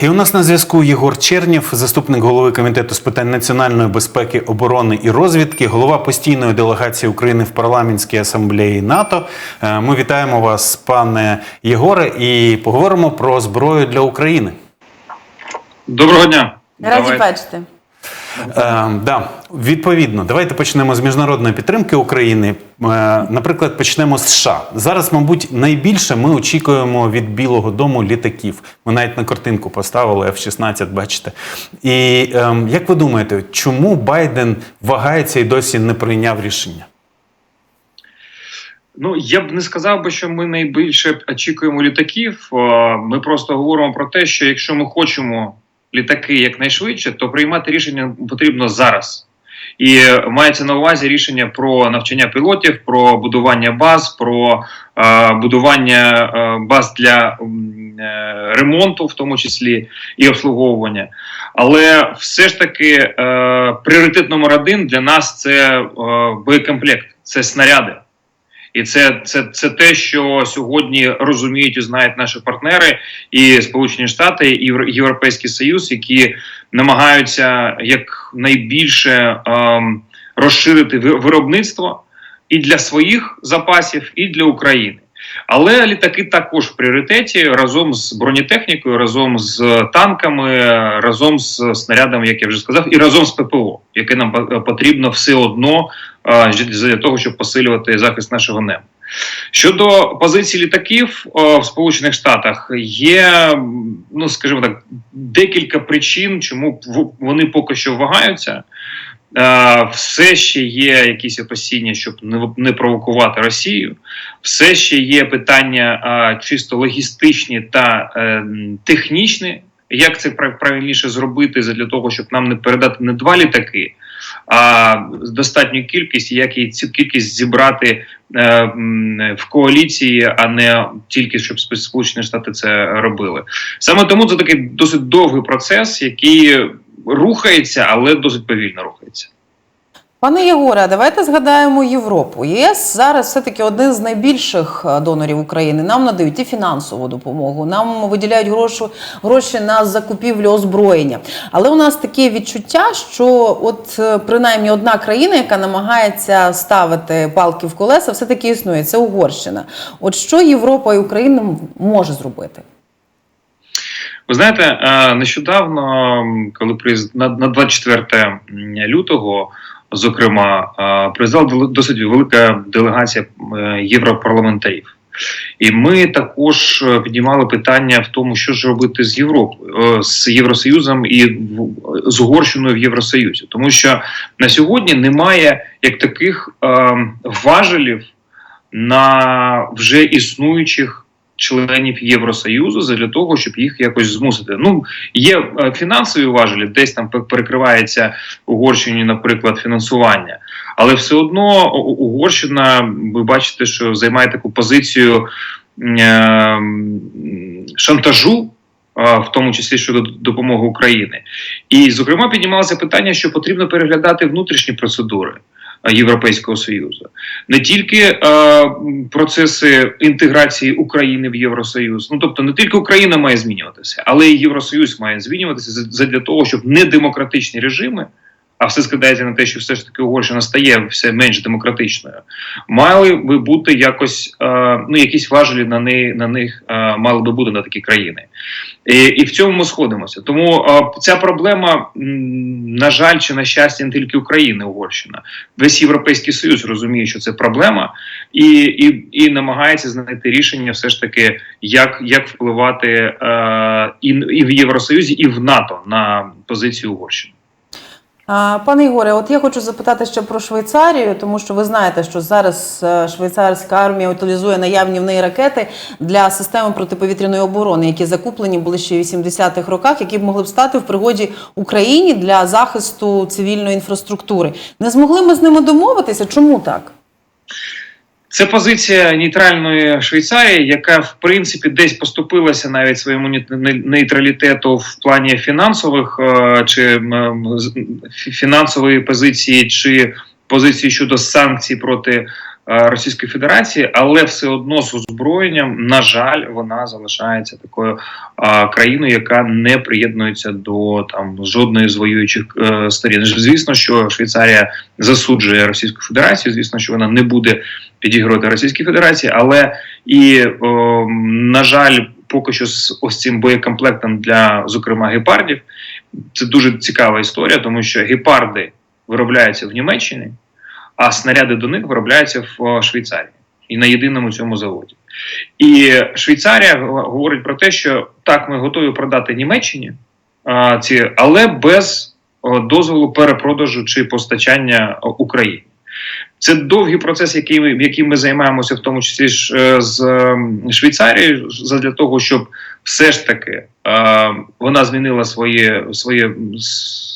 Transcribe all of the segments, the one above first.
І у нас на зв'язку Єгор Чернєв, заступник голови комітету з питань національної безпеки, оборони і розвідки, голова постійної делегації України в парламентській асамблеї НАТО. Е, Ми вітаємо вас, пане Єгоре, і поговоримо про зброю для України. Доброго дня. Раді бачити. Е, да, відповідно, давайте почнемо з міжнародної підтримки України. Е, наприклад, почнемо з США. Зараз, мабуть, найбільше ми очікуємо від Білого Дому літаків. Ми навіть на картинку поставили F-16, бачите. І е, як ви думаєте, чому Байден вагається і досі не прийняв рішення? Ну я б не сказав би, що ми найбільше очікуємо літаків. Е, Ми просто говоримо про те, що якщо ми хочемо літаки якнайшвидше, то приймати рішення потрібно зараз. І е, мається на увазі рішення про навчання пілотів, про будування баз, про е, будування е, баз для е, ремонту, в тому числі і обслуговування. Але все ж таки е, пріоритет номер один для нас це е, боєкомплект, це снаряди. І це, це, це те, що сьогодні розуміють і знають наші партнери, і Сполучені Штати, і Євро- Європейський Союз, які намагаються якнайбільше ем, розширити ви- виробництво і для своїх запасів, і для України. Але літаки також в пріоритеті разом з бронетехнікою, разом з танками, разом з снарядами, як я вже сказав, і разом з ППО, яке нам потрібно все одно для того, щоб посилювати захист нашого неба. Щодо позиції літаків в Сполучених Штатах, є, ну скажімо так, декілька причин, чому вони поки що вагаються. Е, Все ще є якісь опасіння, щоб не, провокувати Росію. Все ще є питання е, чисто логістичні та е, технічні. Як це прав- правильніше зробити для того, щоб нам не передати не два літаки, а достатню кількість, як і цю кількість зібрати в коаліції, а не тільки щоб Спо- Сполучені Штати це робили. Саме тому це такий досить довгий процес, який рухається, але досить повільно рухається. Пане Єгоре, давайте згадаємо Європу. ЄС зараз все-таки один з найбільших е, донорів України. Нам надають і фінансову допомогу, нам виділяють гроші, гроші на закупівлю озброєння. Але у нас таке відчуття, що от е, принаймні одна країна, яка намагається ставити палки в колеса, все-таки існує. Це Угорщина. От що Європа і Україна може зробити? Ви знаєте, е, нещодавно, коли приїзд на, на 24 лютого, зокрема, е, приїздила досить велика делегація е, європарламентарів. І ми також піднімали питання в тому, що ж робити з Європою, з Євросоюзом і з Угорщиною в Євросоюзі, тому що на сьогодні немає як таких е, важелів на вже існуючих членів Євросоюзу для того, щоб їх якось змусити. Ну є е, фінансові важелі, десь там перекривається Угорщині, наприклад, фінансування. Але все одно Угорщина, ви бачите, що займає таку позицію е, шантажу. В тому числі щодо допомоги України, і зокрема піднімалося питання, що потрібно переглядати внутрішні процедури Європейського союзу, не тільки е, процеси інтеграції України в Євросоюз. Ну тобто, не тільки Україна має змінюватися, але і Євросоюз має змінюватися для того, щоб недемократичні режими. А все складається на те, що все ж таки Угорщина стає все менш демократичною. Мали би бути якось е, ну якісь важелі на неї на них е, мали би бути на такі країни, і, і в цьому ми сходимося. Тому е, ця проблема, на жаль, чи на щастя, не тільки України, Угорщина. Весь європейський союз розуміє, що це проблема, і, і, і намагається знайти рішення, все ж таки, як, як впливати е, і, і в Євросоюзі, і в НАТО на позицію Угорщини. Пане Ігоре, от я хочу запитати ще про Швейцарію, тому що ви знаєте, що зараз е, швейцарська армія утилізує наявні в неї ракети для системи протиповітряної оборони, які закуплені були ще в 80-х роках, які б могли б стати в пригоді Україні для захисту цивільної інфраструктури. Не змогли ми з ними домовитися? Чому так? Це позиція нейтральної Швейцарії, яка в принципі десь поступилася навіть своєму нейтралітету в плані фінансових е, чи фінансової позиції, чи позиції щодо санкцій проти е, Російської Федерації, але все одно з озброєнням, на жаль, вона залишається такою е, країною, яка не приєднується до там жодної з воюючих сторін. Звісно, що Швейцарія засуджує Російську Федерацію. Звісно, що вона не буде підігрувати Російській Федерації, але і о, на жаль, поки що з ось цим боєкомплектом для, зокрема, гепардів, це дуже цікава історія, тому що гепарди виробляються в Німеччині, а снаряди до них виробляються в Швейцарії і на єдиному цьому заводі. І Швейцарія говорить про те, що так, ми готові продати Німеччині, а, ці, але без дозволу перепродажу чи постачання Україні. Це довгий процес, який яким ми займаємося, в тому числі ж е, з ем, Швейцарією, для того, щоб все ж таки е, вона змінила своє, своє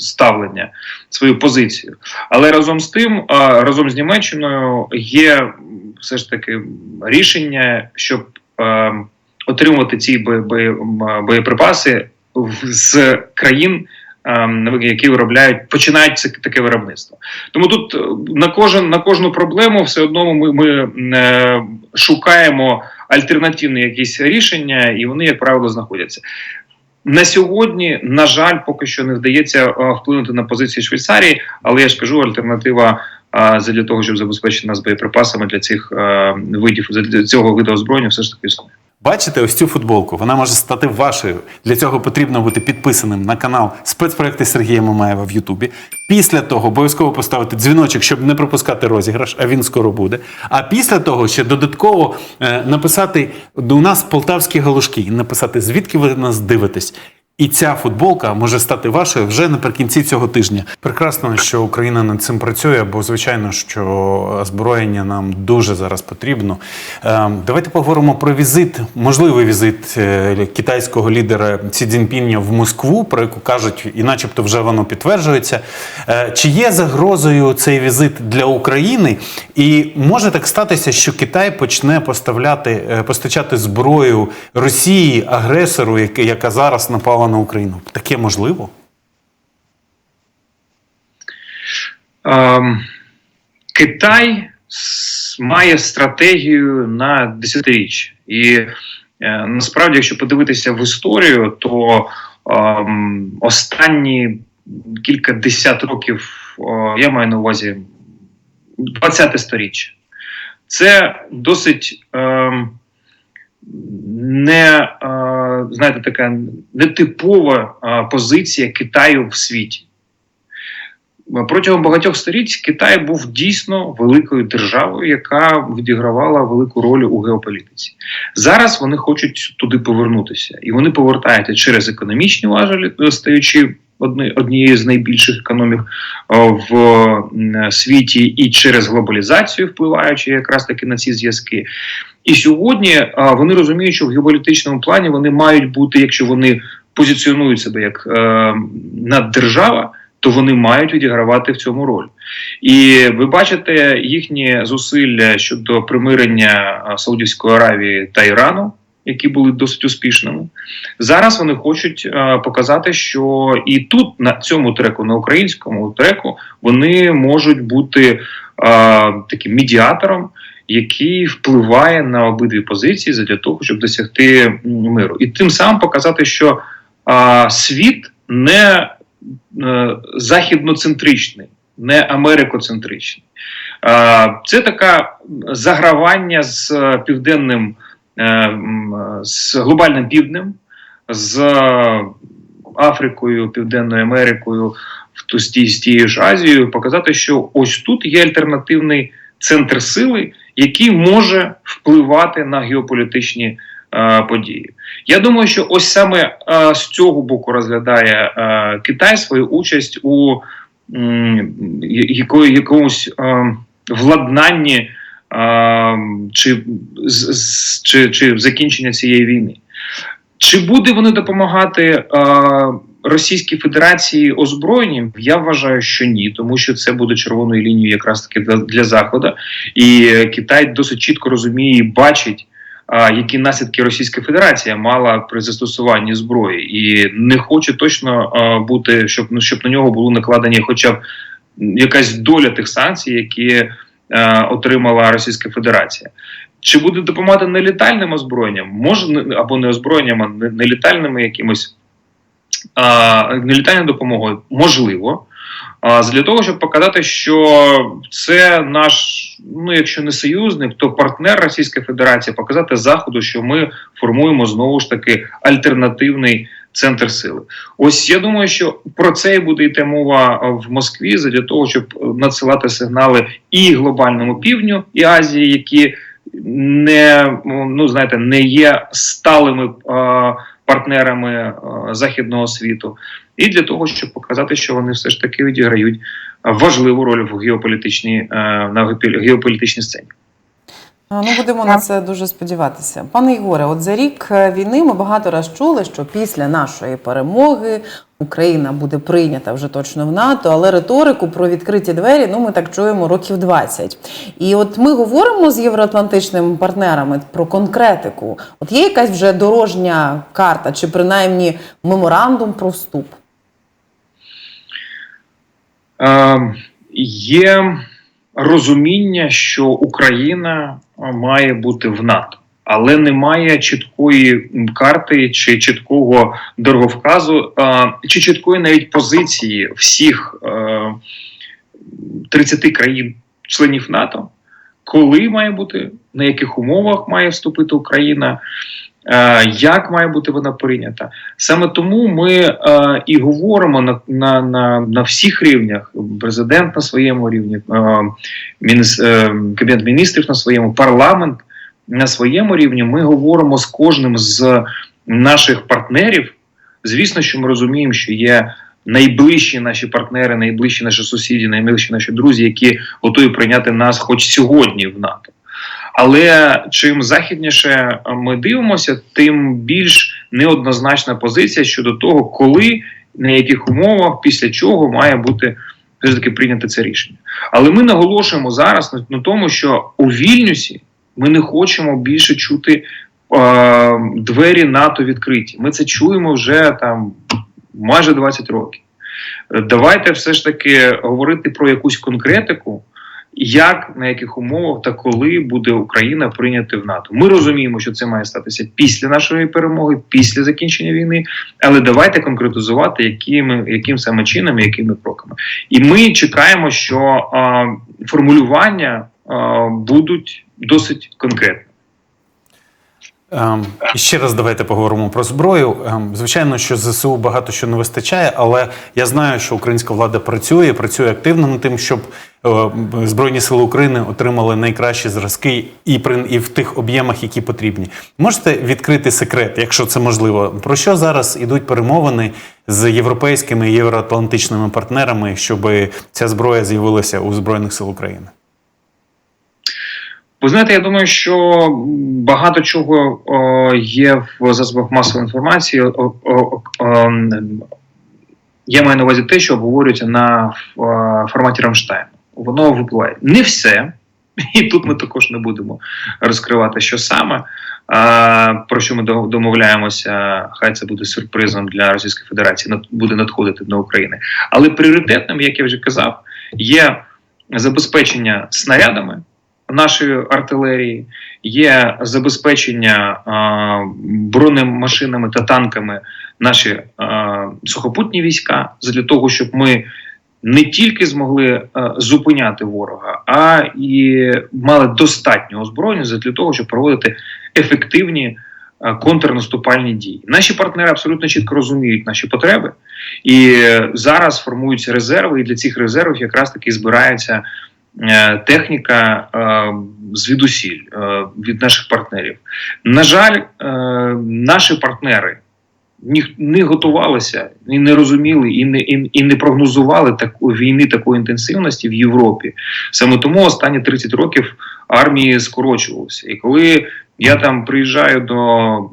ставлення, свою позицію. Але разом з тим, е, разом з Німеччиною є все ж таки рішення, щоб е, отримувати ці бо- бо- боєприпаси з країн. Ем, Які виробляють, починають це таке виробництво. Тому тут е, на кожен на кожну проблему все одно ми, ми е, шукаємо альтернативні якісь рішення, і вони, як правило, знаходяться. На сьогодні, на жаль, поки що не вдається е, вплинути на позиції Швейцарії, але я ж кажу, альтернатива е, для того, щоб забезпечити нас боєприпасами для цих видів для цього виду озброєння, все ж таки існує. Бачите ось цю футболку? Вона може стати вашою. Для цього потрібно бути підписаним на канал спецпроекти Сергія Мамаєва в Ютубі. Після того обов'язково поставити дзвіночок, щоб не пропускати розіграш, а він скоро буде. А після того ще додатково е, написати до нас полтавські галушки і написати, звідки ви нас дивитесь. І ця футболка може стати вашою вже наприкінці цього тижня. Прекрасно, що Україна над цим працює, бо звичайно, що озброєння нам дуже зараз потрібно. Е, Давайте поговоримо про візит, можливий візит е, китайського лідера Сі Цзіньпіня в Москву, про яку кажуть, і начебто вже воно підтверджується. Е, Чи є загрозою цей візит для України? І може так статися, що Китай почне поставляти е, постачати зброю Росії, агресору, яка зараз напала на Україну? Таке можливо? Ем, Китай має стратегію на десятиріччя. І е, насправді, якщо подивитися в історію, то ем, останні кілька десят років, о, я маю на увазі 20-те сторіччя, це досить ем, не е, знаєте, така нетипова е, позиція Китаю в світі. Протягом багатьох століть Китай був дійсно великою державою, яка відігравала велику роль у геополітиці. Зараз вони хочуть туди повернутися, і вони повертаються через економічні важелі, стаючи одни- однією з найбільших економік в світі, і через глобалізацію, впливаючи якраз таки на ці зв'язки. І сьогодні вони розуміють, що в геополітичному плані вони мають бути, якщо вони позиціонують себе як е, наддержава, то вони мають відігравати в цьому роль. І ви бачите їхні зусилля щодо примирення Саудівської Аравії та Ірану, які були досить успішними. Зараз вони хочуть е, показати, що і тут, на цьому треку, на українському треку, вони можуть бути е, таким медіатором, який впливає на обидві позиції для того, щоб досягти миру, і тим самим показати, що е, світ не е, західноцентричний, не америкоцентричний. Е, Це таке загравання з південним, з глобальним півднем, з е, Африкою, Південною Америкою, з тією- ж Азією, показати, що ось тут є альтернативний центр сили, який може впливати на геополітичні е, події. Я думаю, що ось саме е, з цього боку розглядає е, Китай свою участь у якомусь е, владнанні е, чи, чи, чи закінчення цієї війни. Чи буде вони допомагати Російській Федерації озброєнням? Я вважаю, що ні, тому що це буде червоною лінією якраз таки для, Заходу. І Китай досить чітко розуміє і бачить, які наслідки Російська Федерація мала при застосуванні зброї, і не хоче точно бути, щоб ну, щоб на нього були накладені, хоча б якась доля тих санкцій, які е, отримала Російська Федерація. Чи буде допомагати нелітальним озброєнням? Може або не озброєнням, а не- нелітальними якимось а, нелітальною допомогою? Можливо. А, для того, щоб показати, що це наш, ну якщо не союзник, то партнер Російської Федерації, показати Заходу, що ми формуємо знову ж таки альтернативний центр сили. Ось я думаю, що про це і буде йти мова в Москві для того, щоб надсилати сигнали і глобальному півдню і Азії, які не ну знаєте, не є сталими е, партнерами е, західного світу, і для того, щоб показати, що вони все ж таки відіграють важливу роль в геополітичній е, на геополітичній сцені. А, Ну, будемо на це дуже сподіватися. Пане Ігоре, от за рік е, війни ми багато раз чули, що після нашої перемоги Україна буде прийнята вже точно в НАТО, але риторику про відкриті двері ну ми так чуємо років 20. І от ми говоримо з євроатлантичними партнерами про конкретику. От є якась вже дорожня карта, чи принаймні меморандум про вступ? Е, є розуміння, що Україна е, має бути в НАТО, але немає чіткої карти чи чіткого дороговказу, е, чи чіткої навіть позиції всіх е, 30 країн членів НАТО, коли має бути, на яких умовах має вступити Україна. Е, Як має бути вона прийнята? Саме тому ми е, і говоримо на, на, на, на всіх рівнях: президент на своєму рівні, е, мініс, е, кабінет міністрів на своєму, парламент на своєму рівні. Ми говоримо з кожним з наших партнерів. Звісно, що ми розуміємо, що є найближчі наші партнери, найближчі наші сусіди, найближчі наші друзі, які готові прийняти нас хоч сьогодні в НАТО. Але чим західніше ми дивимося, тим більш неоднозначна позиція щодо того, коли на яких умовах, після чого має бути все таки прийнято це рішення. Але ми наголошуємо зараз на, тому, що у Вільнюсі ми не хочемо більше чути е, двері НАТО відкриті. Ми це чуємо вже там майже 20 років. Давайте все ж таки говорити про якусь конкретику, як на яких умовах та коли буде Україна прийняти в НАТО. Ми розуміємо, що це має статися після нашої перемоги, після закінчення війни. Але давайте конкретизувати, якими яким саме чином, якими кроками. І ми чекаємо, що а, формулювання а, будуть досить конкретні. Ем, і ще раз давайте поговоримо про зброю. Ем, звичайно, що ЗСУ багато що не вистачає, але я знаю, що українська влада працює, працює активно над тим, щоб е, Збройні сили України отримали найкращі зразки і при і в тих об'ємах, які потрібні. Можете відкрити секрет, якщо це можливо, про що зараз ідуть перемовини з європейськими і євроатлантичними партнерами, щоб ця зброя з'явилася у Збройних сил України? Ви знаєте, я думаю, що багато чого є в засобах масової інформації. Ем, я маю на увазі те, що обговорюється на е, форматі Рамштайн. Воно випливає. Не все, і тут ми також не будемо розкривати, що саме. А, про що ми домовляємося, хай це буде сюрпризом для Російської Федерації, буде надходити до України. Але пріоритетним, як я вже казав, є забезпечення снарядами нашої артилерії, є забезпечення а, бронемашинами та танками наші а, сухопутні війська для того, щоб ми не тільки змогли а, зупиняти ворога, а і мали достатньо озброєння для того, щоб проводити ефективні контрнаступальні дії. Наші партнери абсолютно чітко розуміють наші потреби, і е, зараз формуються резерви, і для цих резервів якраз таки збирається е, техніка е, звідусіль е, від наших партнерів. На жаль, е, наші партнери не готувалися і не розуміли, і не, і, і не прогнозували таку війни такої інтенсивності в Європі. Саме тому останні 30 років армії скорочувалися. І коли я там приїжджаю до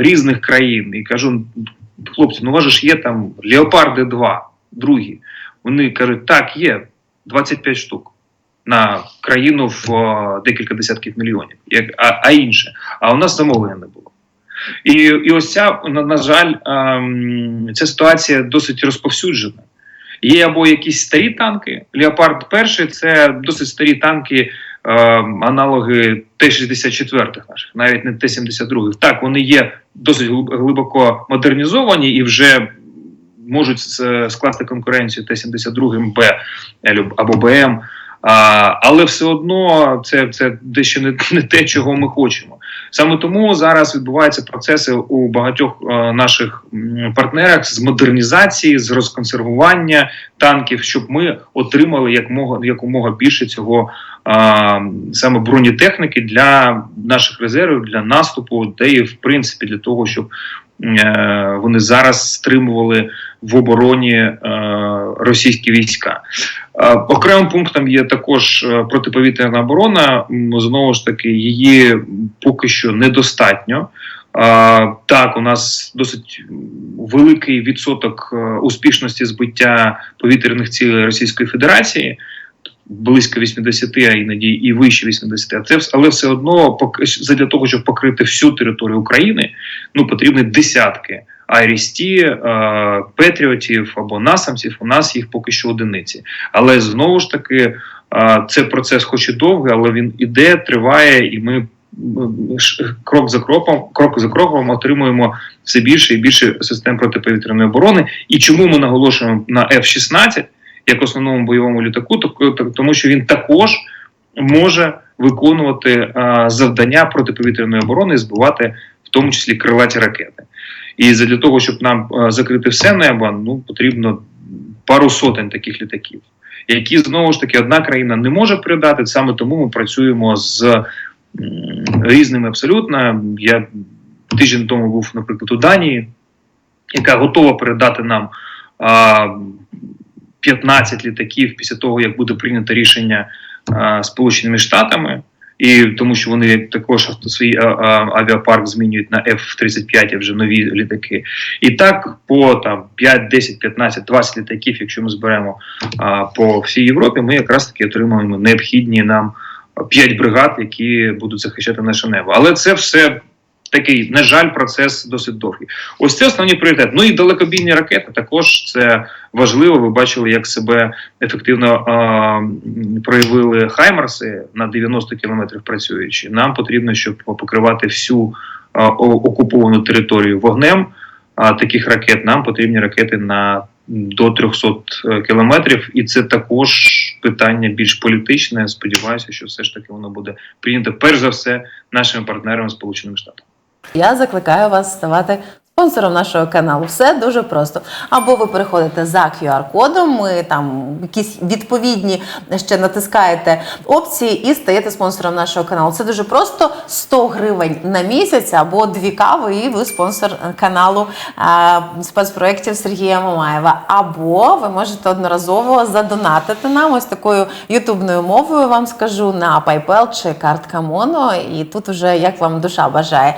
різних країн і кажу: хлопці, ну у вас ж є там Леопарди 2, другі. Вони кажуть, так, є 25 штук на країну в декілька десятків мільйонів, як, а, а інше. А у нас замовлення не було. І, і ось ця, на, на жаль, ем, ця ситуація досить розповсюджена. Є або якісь старі танки. Леопард перший це досить старі танки, е, аналоги Т-64 наших, навіть не Т-72. Так, вони є досить глиб- глибоко модернізовані і вже можуть скласти конкуренцію Т-72 Б або БМ. А, але все одно це, це дещо не, не те, чого ми хочемо. Саме тому зараз відбуваються процеси у багатьох е, наших партнерах з модернізації, з розконсервування танків, щоб ми отримали якомога якомога більше цього а, саме бронетехніки для наших резервів, для наступу, де і в принципі для того, щоб е, вони зараз стримували в обороні е, російські війська. Е, Окремим пунктом є також е, протиповітряна оборона. Знову ж таки, її поки що недостатньо. Е, Так, у нас досить великий відсоток успішності збиття повітряних цілей Російської Федерації. Близько 80, а іноді і вище 80. А це але все одно поки для того, щоб покрити всю територію України, ну потрібні десятки Айрісті, е, Петріотів або насамців. У нас їх поки що одиниці. Але знову ж таки, е, це процес, хоч і довгий, але він іде, триває, і ми крок за кроком, крок за кроком отримуємо все більше і більше систем протиповітряної оборони. І чому ми наголошуємо на F-16 як основному бойовому літаку? Так- так- Тому що він також може виконувати е, завдання протиповітряної оборони і збивати в тому числі крилаті ракети. І для того, щоб нам е, закрити все небо, ну потрібно пару сотень таких літаків, які знову ж таки одна країна не може передати. Саме тому ми працюємо з різними абсолютно. Я тиждень тому був, наприклад, у Данії, яка готова передати нам 15 літаків після того, як буде прийнято рішення а, Сполученими Штатами. І тому, що вони також свій авіапарк змінюють на F-35, вже нові літаки. І так по там 5, 10, 15, 20 літаків, якщо ми зберемо а, по всій Європі, ми якраз таки отримуємо необхідні нам П'ять бригад, які будуть захищати наше небо. Але це все такий, на жаль, процес досить довгий. Ось це основні пріоритети. Ну і далекобійні ракети також це важливо. Ви бачили, як себе ефективно м, проявили Хаймарси на 90 кілометрів працюючи. Нам потрібно, щоб покривати всю о- окуповану територію вогнем. А таких ракет нам потрібні ракети на до 300 кілометрів, і це також питання більш політичне. Сподіваюся, що все ж таки воно буде прийнято перш за все нашими партнерами Сполученими Штатами. Я закликаю вас ставати спонсором нашого каналу. Все дуже просто. Або ви переходите за QR-кодом, ми там якісь відповідні ще натискаєте опції і стаєте спонсором нашого каналу. Це дуже просто 100 гривень на місяць або дві кави, і ви спонсор каналу а, спецпроєктів Сергія Мамаєва. Або ви можете одноразово задонатити нам ось такою ютубною мовою. Вам скажу на PayPal чи картка Моно. І тут вже як вам душа бажає.